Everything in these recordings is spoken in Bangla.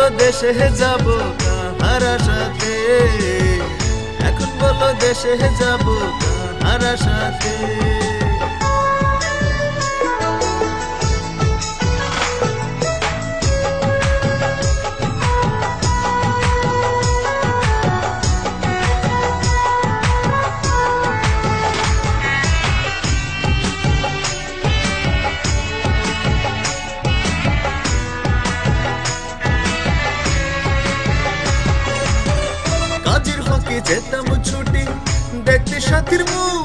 বলো দেশে যাব কাহারা সাথে? এখন বলো দেশে যাব কাহারা সাথে? যেতাম ছুটে, দেখতে সাথীর মুখ।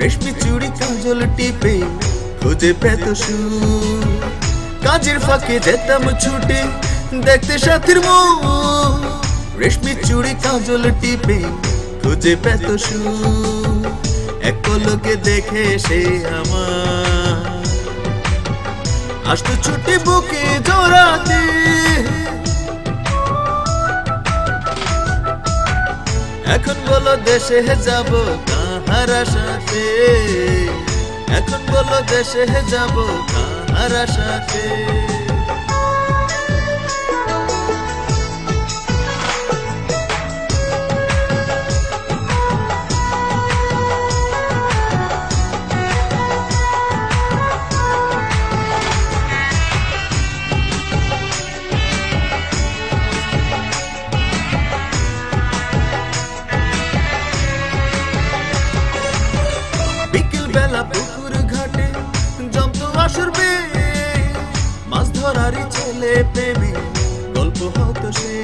রেশমি চুড়ি কাজল টিপে খুঁজে পেত সু কাজের ফাঁকে যেতাম দেখতে সাথীর মুখ। রেশমি চুড়ি কাজল টিপে খুঁজে পেত সু এক পলকে দেখে সে আমার। আসতো ছুটে বুকে জড়াতে এখন বলো দেশে যাব কাহার সাথে এখন বলো দেশে যাব কাহার সাথে ধরারই ছেলে প্রেমে, গল্প হতো সে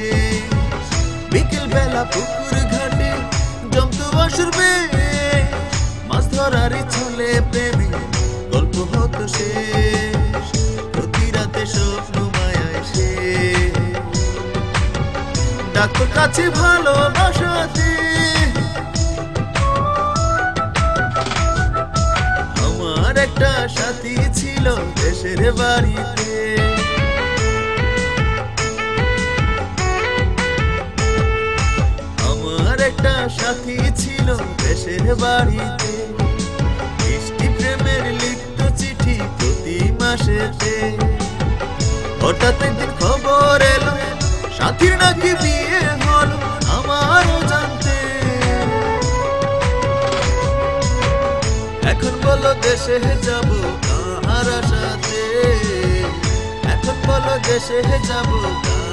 বিকেল বেলা পুকুর ঘাটে জমত আসরবে মাছ ধরারই ছেলে প্রেমে, গল্প হতো সে প্রতি রাতে স্বপ্ন মায়ায় সে ডাক্তার কাছে ভালোবাসাতে আমার একটা সাথী ছিল দেশের বাড়িতে। সাথী ছিল দেশের বাড়িতে। মিষ্টি প্রেমের লিখত চিঠি প্রতি মাসেতে। হঠাৎ একদিন খবর এলো, সাথীর নাকি বিয়ে হলো আমারও জানতে। এখন বলো দেশে যাব কাহারা সাথে এখন বলো দেশে যাব কাহারা